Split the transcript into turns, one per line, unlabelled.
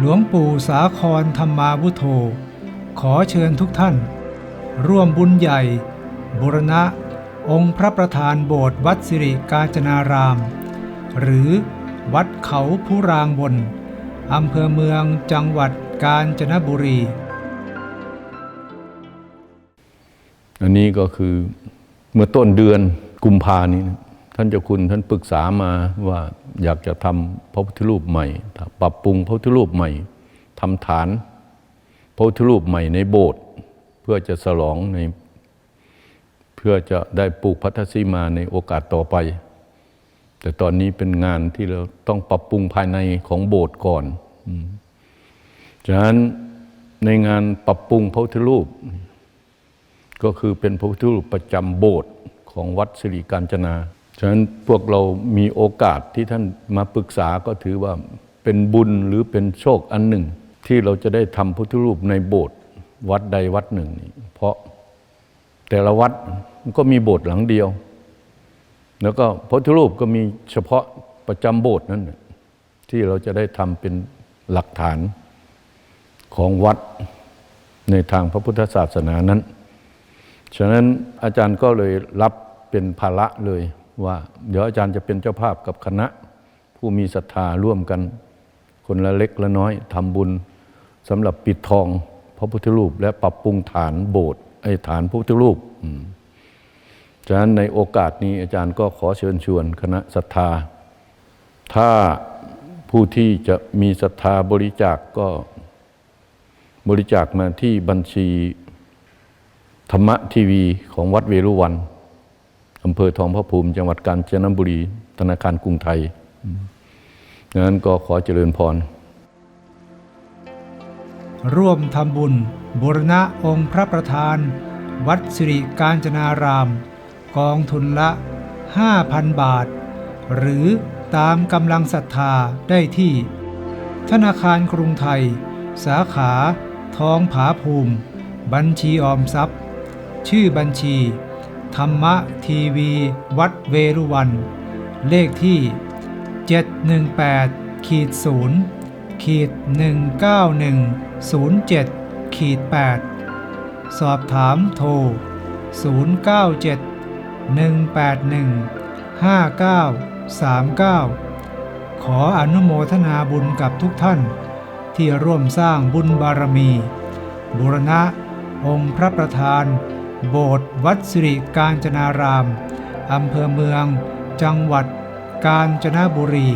หลวงปู่สาครธรรมาวุโธ ขอเชิญทุกท่าน ร่วมบุญใหญ่ บุรณะ องค์พระประธานโบสถ์วัดสิริกาญจนาราม หรือวัดเขาผู้รางบน อำเภอเมืองจังหวัดกาญจนบุรี
อันนี้ก็คือเมื่อต้นเดือนกุมภานี้นะ ท่านเจ้าคุณท่านปรึกษามาว่าอยากจะทำพระพุทธรูปใหม่ ปรับปรุงพระพุทธรูปใหม่ทำฐานพระพุทธรูปใหม่ในโบสถ์เพื่อจะฉลองในเพื่อจะได้ปลูกพัทธสีมาในโอกาสต่อไป แต่ตอนนี้เป็นงานที่เราต้องปรับปรุงภายในของโบสถ์ก่อนฉะนั้นในงานปรับปรุงพระพุทธรูป ก็คือเป็นพระพุทธรูปประจำโบสถ์ของวัดสิริการจนา ฉะนั้นพวกเรามีโอกาสที่ท่านมาปรึกษาก็ถือว่าเป็นบุญหรือเป็นโชคอันหนึ่ง ที่เราจะได้ทำพุทธรูปในโบสถ์วัดใดวัดหนึ่งนี่เพราะแต่ละวัดก็มีโบสถ์หลังเดียว แล้วก็พุทธรูปก็มีเฉพาะประจำโบสถ์นั่นที่เราจะได้ทำเป็นหลักฐานของวัดในทางพระพุทธศาสนานั้น ฉะนั้นอาจารย์ก็เลยรับเป็นภาระเลย ว่า เดี๋ยวอาจารย์จะเป็นเจ้าภาพกับคณะ ผู้มีศรัทธาร่วมกัน คนละเล็กละน้อยทำบุญสำหรับปิดทองพระพุทธรูป และปรับปรุงฐานโบสถ์ไอ้ฐานพระพุทธรูปฉะนั้นในโอกาสนี้อาจารย์ก็ขอเชิญชวนคณะศรัทธา ถ้าผู้ที่จะมีศรัทธาบริจาคกก็บริจาคมาที่บัญชีธรรมะทีวีของวัดเวรุวัน อำเภอทองพระภูมิ จังหวัดกาญจนบุรี ธนาคารกรุงไทยดังนั้นก็ขอเจริญพร
ร่วมทำบุญบุรณะองค์พระประธาน วัดสิริกาญจนาราม กองทุนละ 5,000 บาท หรือตามกำลังศรัทธาได้ที่ ธนาคารกรุงไทย สาขา ทองผาภูมิ บัญชีออมทรัพย์ ชื่อบัญชี ธรรมะทีวีวัดเวรุวัน เลขที่ 718ขีด0ขีด19107ขีด8สอบถามโทร 097 181 5939 ขออนุโมทนาบุญกับทุกท่าน ที่ร่วมสร้างบุญบารมี บุรณะองค์พระประธาน โบสถ์วัดสิริกาญจนาราม อำเภอเมือง จังหวัดกาญจนบุรี